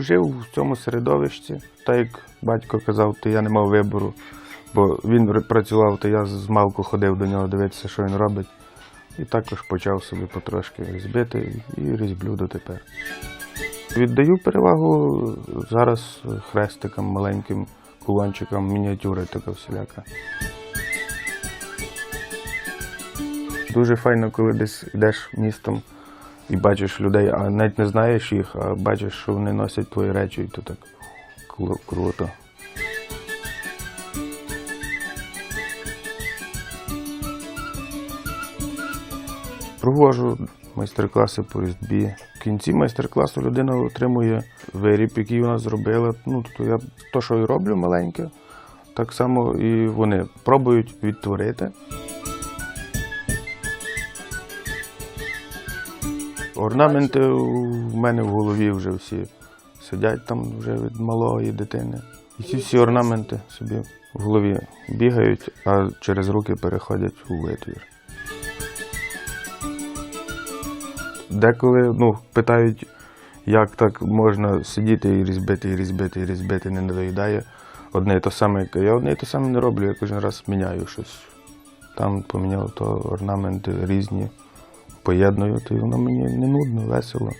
жив в цьому середовищі. Так як батько казав, то я не мав вибору, бо він працював, то я з малку ходив до нього дивитися, що він робить. І також почав собі потрошки різьбити і різьблю дотепер. Віддаю перевагу зараз хрестикам, маленьким кулончикам, мініатюри така всіляка. Дуже файно, коли десь йдеш містом і бачиш людей, а навіть не знаєш їх, а бачиш, що вони носять твої речі, і то так круто. Проводжу майстер-класи по різьбі. В кінці майстер-класу людина отримує виріб, який вона зробила. Ну, тобто я то, що і роблю маленьке, так само і вони пробують відтворити. Орнаменти у мене в голові вже всі сидять там вже від малої дитини. І ці всі орнаменти собі в голові бігають, а через руки переходять у витвір. Деколи ну, питають, як так можна сидіти і різьбити, і різьбити, і різьбити, не надоїдає. Одне і те саме, я одне і те саме не роблю, я кожен раз міняю щось. Там поміняв то орнаменти різні, поєдную, то воно мені не нудно, весело.